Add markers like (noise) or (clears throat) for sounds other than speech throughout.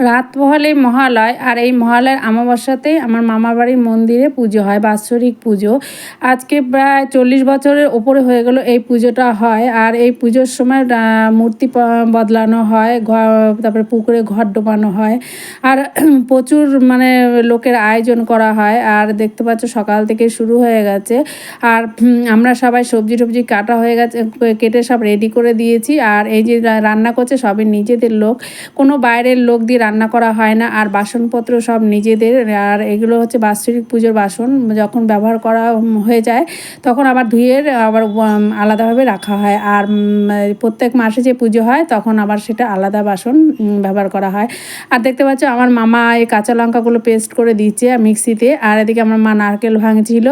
রাত পোহালে মহালয় আর এই মহালয়ের অমাবস্যাতেই আমার মামার বাড়ির মন্দিরে পুজো হয়, বাৎসরিক পুজো। আজকে প্রায় চল্লিশ বছরের ওপরে হয়ে গেল এই পুজোটা হয় আর এই পুজোর সময় মূর্তি বদলানো হয় তারপরে পুকুরে ঘর ডোবানো হয় আর (clears throat) প্রচুর মানে লোকের আয়োজন করা হয় আর দেখতে পাচ্ছ সকাল থেকে শুরু হয়ে গেছে আর আমরা সবাই সবজি টবজি কাটা হয়ে গেছে, কেটে সব রেডি করে দিয়েছি আর এই যে রান্না করছে সবই নিজেদের লোক। কোনো বাইরের লোক দিয়ে রান্না করা হয় না, আর বাসনপত্র সব নিজেদের, আর এগুলো হচ্ছে বাৎসরিক পুজোর বাসন, যখন ব্যবহার করা হয়ে যায়, তখন আবার ধুয়ে আবার আলাদাভাবে রাখা হয়, আর প্রত্যেক মাসে যে পুজো হয়, তখন আবার সেটা আলাদা বাসন ব্যবহার করা হয়। আর দেখতে পাচ্ছ, আমার মামা এই কাঁচা লঙ্কাগুলো পেস্ট করে দিচ্ছে মিক্সিতে, আর এদিকে আমার মা নারকেল ভাঙছিল।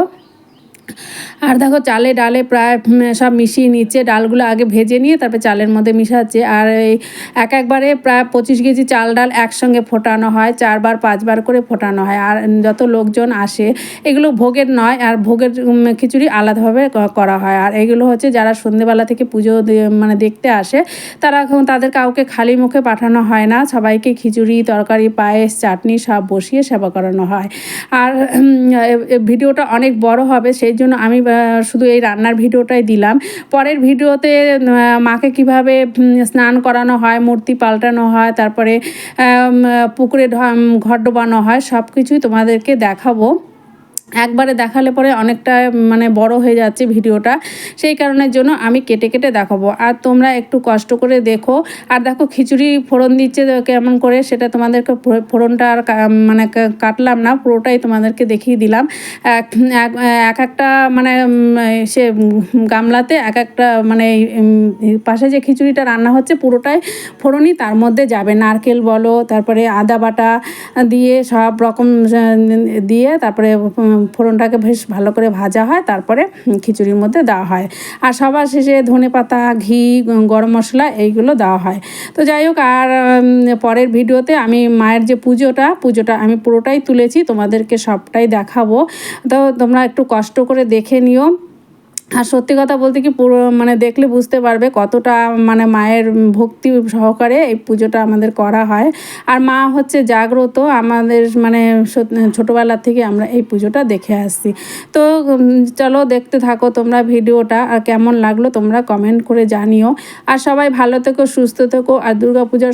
আর দেখো চালে ডালে প্রায় সব মিশিয়ে নিচ্ছে। ডালগুলো আগে ভেজে নিয়ে তারপর চালের মধ্যে মিশাচ্ছে। আর এই এক একবারে প্রায় পঁচিশ কেজি চাল ডাল একসঙ্গে ফোটানো হয়, চারবার, পাঁচবার করে ফোটানো হয়। আর যত লোকজন আসে, এগুলো ভোগের নয়, আর ভোগের খিচুড়ি আলাদাভাবে করা হয়। আর এগুলো হচ্ছে যারা সন্ধেবেলা থেকে পুজো মানে দেখতে আসে, তারা তাদের কাউকে খালি মুখে পাঠানো হয় না। সবাইকে খিচুড়ি, তরকারি, পায়েস, চাটনি সব বসিয়ে সেবা করানো হয়। আর ভিডিওটা অনেক বড় হবে, সেই জন্য আমি শুধু এই রান্নার ভিডিওটাই দিলাম। পরের ভিডিওতে মাকে কীভাবে স্নান করানো হয়, মূর্তি পাল্টানো হয়, তারপরে পুকুরে ঘর ডোবানো হয় সব কিছুই তোমাদেরকে দেখাবো। একবারে দেখালে পরে অনেকটা মানে বড় হয়ে যাচ্ছে ভিডিওটা। সেই কারণের জন্য আমি কেটে কেটে দেখাবো। আর তোমরা একটু কষ্ট করে দেখো। আর দেখো, খিচুড়ি ফোড়ন দিচ্ছে কেমন করে সেটা তোমাদেরকে ফোড়নটা আর মানে কাটলাম না, পুরোটাই তোমাদেরকে দেখিয়ে দিলাম। এক, এক- এক একটা মানে সে গামলাতে এক একটা মানে পাশে যে খিচুড়িটা রান্না হচ্ছে পুরোটাই ফোড়নই, তার মধ্যে যাবে নারকেল বলো, তারপরে আদা বাটা দিয়ে সব রকম দিয়ে তারপরে ফোড়নটাকে বেশ ভালো করে ভাজা হয়, তারপরে খিচুড়ির মধ্যে দেওয়া হয়। আর সবার শেষে ধনে পাতা, ঘি গরম মশলা এইগুলো দেওয়া হয়। তো যাই হোক, আর পরের ভিডিওতে আমি মায়ের যে পুজোটা পুজোটা আমি পুরোটাই তুলেছি, তোমাদেরকে সবটাই দেখাবো। তো তোমরা একটু কষ্ট করে দেখে নিও। আর সত্যি কথা বলতে কি পুরো মানে দেখলে বুঝতে পারবে কতটা মানে মায়ের ভক্তি সহকারে এই পুজোটা আমাদের করা হয়। আর মা হচ্ছে জাগ্রত, আমাদের মানে ছোটবেলা থেকে আমরা এই পুজোটা দেখে আসছি। তো চলো দেখতে থাকো তোমরা ভিডিওটা, আর কেমন লাগল তোমরা কমেন্ট করে জানিও। আর সবাই ভালো থেকো, সুস্থ থেকো, আর দুর্গা পূজার